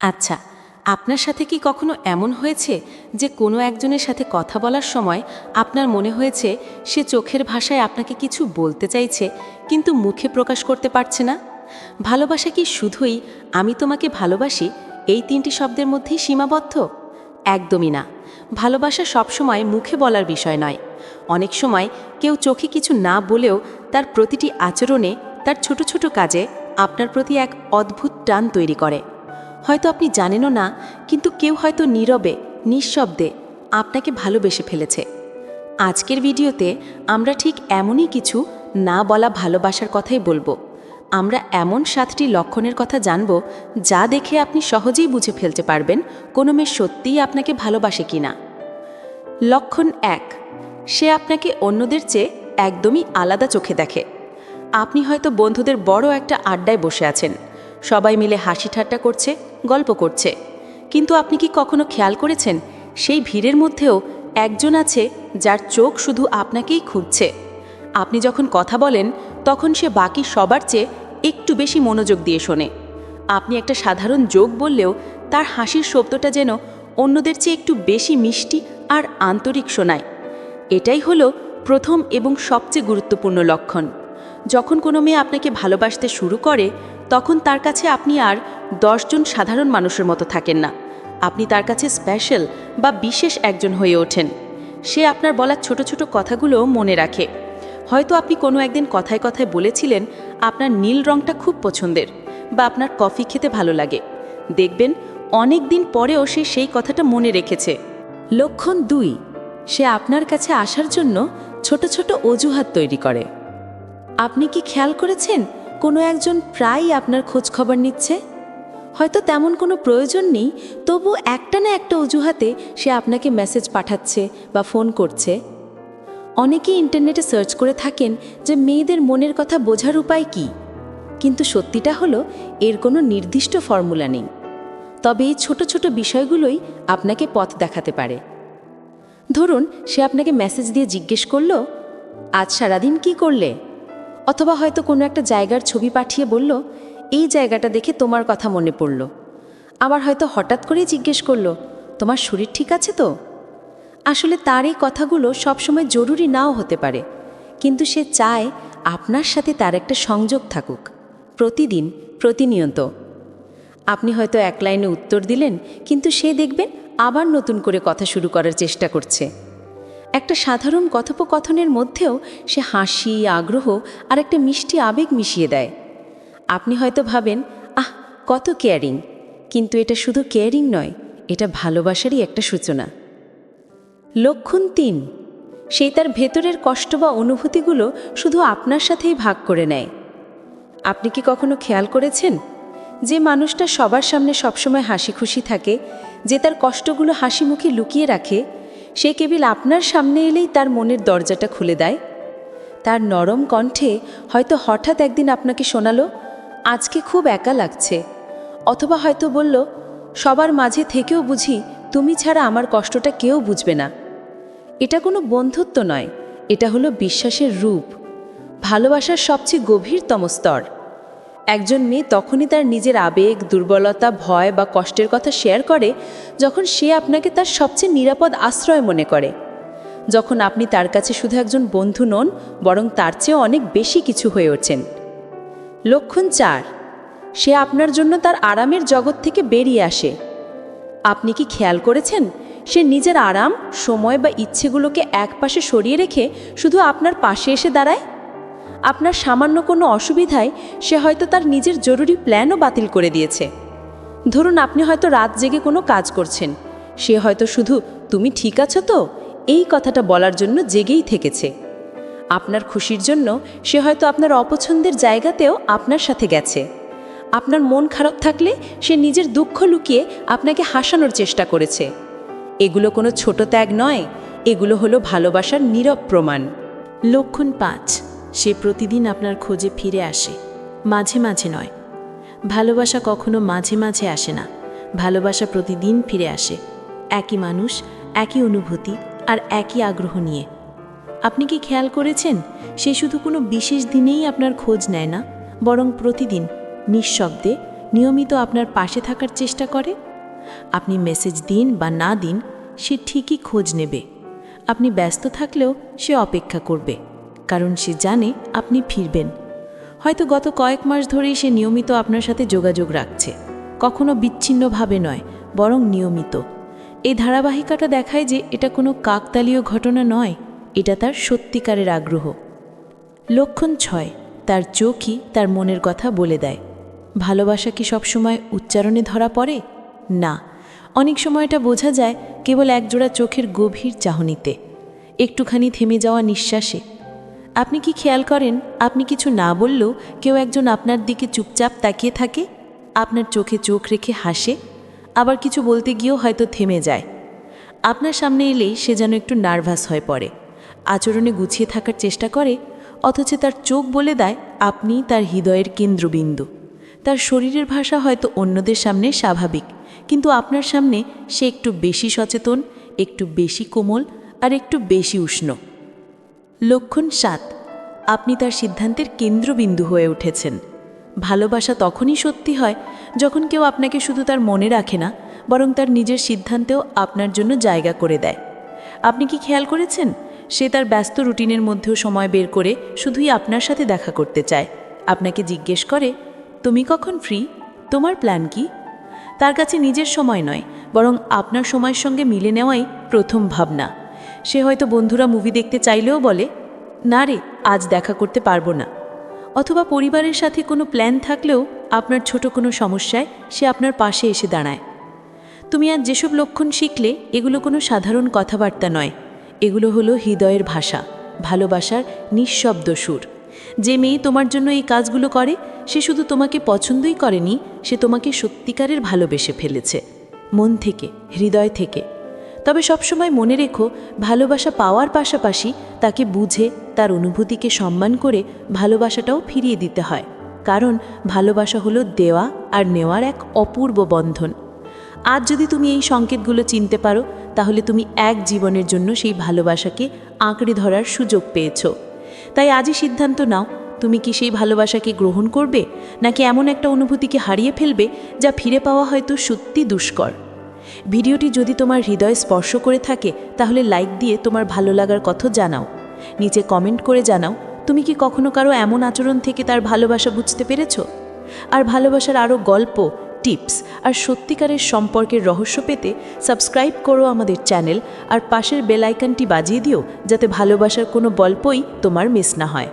আচ্ছা আপনার সাথে কি কখনো এমন হয়েছে যে কোনো একজনের সাথে কথা বলার সময় আপনার মনে হয়েছে সে চোখের ভাষায় আপনাকে কিছু বলতে চাইছে, কিন্তু মুখে প্রকাশ করতে পারছে না? ভালোবাসা কি শুধুই আমি তোমাকে ভালোবাসি, এই তিনটি শব্দের মধ্যেই সীমাবদ্ধ? একদমই না। ভালোবাসা সবসময় মুখে বলার বিষয় নয়। অনেক সময় কেউ চোখে কিছু না বলেও তার প্রতিটি আচরণে, তার ছোট ছোট কাজে আপনার প্রতি এক অদ্ভুত টান তৈরি করে। হয়তো আপনি জানেনও না, কিন্তু কেউ হয়তো নীরবে, নিঃশব্দে আপনাকে ভালোবেসে ফেলেছে। আজকের ভিডিওতে আমরা ঠিক এমনই কিছু না বলা ভালোবাসার কথাই বলব। আমরা এমন সাতটি লক্ষণের কথা জানব যা দেখে আপনি সহজেই বুঝে ফেলতে পারবেন কোনো মেয়ে সত্যিই আপনাকে ভালোবাসে কিনা। লক্ষণ এক, সে আপনাকে অন্যদের চেয়ে একদমই আলাদা চোখে দেখে। আপনি হয়তো বন্ধুদের বড় একটা আড্ডায় বসে আছেন। সবাই মিলে হাসি ঠাট্টা করছে গল্প করছে। কিন্তু আপনি কি কখনো খেয়াল করেছেন, সেই ভিড়ের মধ্যেও একজন আছে যার চোখ শুধু আপনাকেই খুঁজছে আপনি যখন কথা বলেন, তখন সে বাকি সবার চেয়ে একটু বেশি মনোযোগ দিয়ে শোনে। আপনি একটা সাধারণ যোগ বললেও তার হাসির শব্দটা যেন অন্যদের চেয়ে একটু বেশি মিষ্টি আর আন্তরিক শোনায়। এটাই হলো প্রথম এবং সবচেয়ে গুরুত্বপূর্ণ লক্ষণ। যখন কোনো মেয়ে আপনাকে ভালোবাসতে শুরু করে তখন তার কাছে আপনি আর দশজন সাধারণ মানুষের মতো থাকেন না। আপনি তার কাছে স্পেশাল বা বিশেষ একজন হয়ে ওঠেন। সে আপনার বলা ছোট ছোট কথাগুলো মনে রাখে। হয়তো আপনি কোনো একদিন কথায় কথায় বলেছিলেন, আপনার নীল রঙটা খুব পছন্দের বা আপনার কফি খেতে ভালো লাগে। দেখবেন, অনেক দিন পরেও সে সেই কথাটা মনে রেখেছে। লক্ষণ দুই, সে আপনার কাছে আসার জন্য ছোট ছোট অজুহাত তৈরি করে। আপনি কি খেয়াল করেছেন? কোনো একজন প্রায়ই আপনার খোঁজ খবর নিচ্ছে? হয়তো তেমন কোনো প্রয়োজন নেই, তবু একটা না একটা অজুহাতে সে আপনাকে মেসেজ পাঠাচ্ছে বা ফোন করছে। অনেকেই ইন্টারনেটে সার্চ করে থাকেন যে মেয়েদের মনের কথা বোঝার উপায় কি। কিন্তু সত্যিটা হলো, এর কোনো নির্দিষ্ট ফর্মুলা নেই। তবে এই ছোট ছোট বিষয়গুলোই আপনাকে পথ দেখাতে পারে। ধরুন, সে আপনাকে মেসেজ দিয়ে জিজ্ঞেস করল, আজ সারাদিন কি করলে? অথবা হয়তো কোনো একটা জায়গার ছবি পাঠিয়ে বলল, এই জায়গাটা দেখে তোমার কথা মনে পড়ল। আবার হয়তো হঠাৎ করেই জিজ্ঞেস করল, তোমার শরীর ঠিক আছে তো? আসলে তার এই কথাগুলো সবসময় জরুরি নাও হতে পারে, কিন্তু সে চায় আপনার সাথে তার একটা সংযোগ থাকুক, প্রতিদিন, প্রতিনিয়ত। আপনি হয়তো এক লাইনে উত্তর দিলেন, কিন্তু সে দেখবেন আবার নতুন করে কথা শুরু করার চেষ্টা করছে। একটা সাধারণ কথোপকথনের মধ্যেও সে হাসি, আগ্রহ আর একটা মিষ্টি আবেগ মিশিয়ে দেয়। আপনি হয়তো ভাবেন, আহ, কত কেয়ারিং কিন্তু এটা শুধু কেয়ারিং নয়, এটা ভালোবাসারই একটা সূচনা। লক্ষণ তিন, সে তার ভেতরের কষ্ট বা অনুভূতিগুলো শুধু আপনার সাথেই ভাগ করে নেয়। আপনি কি কখনো খেয়াল করেছেন যে মানুষটা সবার সামনে সবসময় হাসি খুশি থাকে, যে তার কষ্টগুলো হাসি মুখে লুকিয়ে রাখে সে কেবল আপনার সামনে এলেই তার মনের দরজাটা খুলে দেয়। তার নরম কণ্ঠে হয়তো হঠাৎ একদিন আপনাকে শোনালো, আজকে খুব একা লাগছে। অথবা হয়তো বলল, সবার মাঝে থেকেও বুঝি তুমি ছাড়া আমার কষ্টটা কেউ বুঝবে না। এটা কোনো বন্ধুত্ব নয়, এটা হলো বিশ্বাসের রূপ। ভালোবাসার সবচেয়ে গভীরতম স্তর। একজন মেয়ে তখনই তার নিজের আবেগ, দুর্বলতা, ভয় বা কষ্টের কথা শেয়ার করে যখন সে আপনাকে তার সবচেয়ে নিরাপদ আশ্রয় মনে করে। যখন আপনি তার কাছে শুধু একজন বন্ধু নন, বরং তার চেয়েও অনেক বেশি কিছু হয়ে ওঠেন। লক্ষণ চার, সে আপনার জন্য তার আরামের জগৎ থেকে বেরিয়ে আসে। আপনি কি খেয়াল করেছেন? সে নিজের আরাম, সময় বা ইচ্ছেগুলোকে একপাশে সরিয়ে রেখে শুধু আপনার পাশে এসে দাঁড়ায়? আপনার সামান্য কোনো অসুবিধায় সে হয়তো তার নিজের জরুরি প্ল্যানও বাতিল করে দিয়েছে। ধরুন আপনি হয়তো রাত জেগে কোনো কাজ করছেন। সে হয়তো শুধু, তুমি ঠিক আছো তো? এই কথাটা বলার জন্য জেগেই থেকেছে। আপনার খুশির জন্য সে হয়তো আপনার অপছন্দের জায়গাতেও আপনার সাথে গেছে। আপনার মন খারাপ থাকলে সে নিজের দুঃখ লুকিয়ে আপনাকে হাসানোর চেষ্টা করেছে। এগুলো কোনো ছোট ত্যাগ নয়, এগুলো হলো ভালোবাসার নীরব প্রমাণ। লক্ষণ পাঁচ। সে প্রতিদিন আপনার খোঁজে ফিরে আসে। মাঝে মাঝে নয়। ভালোবাসা কখনো মাঝে মাঝে আসে না। ভালোবাসা প্রতিদিন ফিরে আসে। একই মানুষ, একই অনুভূতি আর একই আগ্রহ নিয়ে। আপনি কি খেয়াল করেছেন? সে শুধু কোনো বিশেষ দিনেই আপনার খোঁজ নেয় না, বরং প্রতিদিন, নিঃশব্দে, নিয়মিত আপনার পাশে থাকার চেষ্টা করে। আপনি মেসেজ দিন বা না দিন, সে ঠিকই খোঁজ নেবে। আপনি ব্যস্ত থাকলেও সে অপেক্ষা করবে। কারণ সে জানে আপনি ফিরবেন। হয়তো গত কয়েক মাস ধরেই সে নিয়মিত আপনার সাথে যোগাযোগ রাখছে। কখনো বিচ্ছিন্নভাবে নয়, বরং নিয়মিত। এই ধারাবাহিকাটা দেখায় যে এটা কোনো কাকতালীয় ঘটনা নয়, এটা তার সত্যিকারের আগ্রহ। লক্ষণ ছয়, তার চোখই তার মনের কথা বলে দেয়। ভালোবাসা কি সবসময় উচ্চারণে ধরা পড়ে? না। অনেক সময় এটা বোঝা যায়, কেবল একজোড়া চোখের গভীর চাহনিতে। একটুখানি থেমে যাওয়া নিঃশ্বাসে আপনি কি খেয়াল করেন, আপনি কিছু না বললেও কেউ একজন আপনার দিকে চুপচাপ তাকিয়ে থাকে? আপনার চোখে চোখ রেখে হাসে? আবার কিছু বলতে গিয়েও হয়তো থেমে যায়। আপনার সামনে এলেই সে যেন একটু নার্ভাস হয়ে পড়ে। আচরণে গুছিয়ে থাকার চেষ্টা করে, অথচ তার চোখ বলে দেয়, আপনি তার হৃদয়ের কেন্দ্রবিন্দু। তার শরীরের ভাষা হয়তো অন্যদের সামনে স্বাভাবিক, কিন্তু আপনার সামনে সে একটু বেশি সচেতন, একটু বেশি কোমল, আর একটু বেশি উষ্ণ। লক্ষণ সাত। আপনি তার সিদ্ধান্তের কেন্দ্রবিন্দু হয়ে উঠেছেন। ভালোবাসা তখনই সত্যি হয় যখন কেউ আপনাকে শুধু তার মনে রাখে না, বরং তার নিজের সিদ্ধান্তেও আপনার জন্য জায়গা করে দেয়। আপনি কি খেয়াল করেছেন? সে তার ব্যস্ত রুটিনের মধ্যেও সময় বের করে শুধুই আপনার সাথে দেখা করতে চায়। আপনাকে জিজ্ঞেস করে, তুমি কখন ফ্রি? তোমার প্ল্যান কি? তার কাছে নিজের সময় নয়, বরং আপনার সময়ের সঙ্গে মিলে নেওয়াই প্রথম ভাবনা। সে হয়তো বন্ধুরা মুভি দেখতে চাইলেও বলে, না রে, আজ দেখা করতে পারব না। অথবা পরিবারের সাথে কোনো প্ল্যান থাকলেও আপনার ছোট কোনো সমস্যায় সে আপনার পাশে এসে দাঁড়ায়। তুমি আজ যেসব লক্ষণ শিখলে, এগুলো কোনো সাধারণ কথাবার্তা নয়। এগুলো হলো হৃদয়ের ভাষা, ভালোবাসার নিঃশব্দ সুর। যে মেয়ে তোমার জন্য এই কাজগুলো করে, সে শুধু তোমাকে পছন্দই করেনি, সে তোমাকে সত্যিকারের ভালোবেসে ফেলেছে। মন থেকে, হৃদয় থেকে। তবে সবসময় মনে রেখো, ভালোবাসা পাওয়ার পাশাপাশি তাকে বুঝে, তার অনুভূতিকে সম্মান করে ভালোবাসাটাও ফিরিয়ে দিতে হয়। কারণ ভালোবাসা হলো দেওয়া আর নেওয়ার এক অপূর্ব বন্ধন। আজ যদি তুমি এই সংকেতগুলো চিনতে পারো, তাহলে তুমি এক জীবনের জন্য সেই ভালোবাসাকে আঁকড়ে ধরার সুযোগ পেয়েছ। তাই আজই সিদ্ধান্ত নাও, তুমি কি সেই ভালোবাসাকে গ্রহণ করবে, নাকি এমন একটা অনুভূতিকে হারিয়ে ফেলবে, যা ফিরে পাওয়া হয়তো সত্যি দুষ্কর? ভিডিওটি যদি তোমার হৃদয় স্পর্শ করে থাকে, তাহলে লাইক দিয়ে তোমার ভালো লাগার কথা জানাও। নিচে কমেন্ট করে জানাও, তুমি কি কখনো কারও এমন আচরণ থেকে তার ভালোবাসা বুঝতে পেরেছ? আর ভালোবাসার আরও গল্প, টিপস আর সত্যিকারের সম্পর্কের রহস্য পেতে সাবস্ক্রাইব করো আমাদের চ্যানেল আর পাশের বেল আইকনটি বাজিয়ে দিও, যাতে ভালোবাসার কোনো গল্পই তোমার মিস না হয়।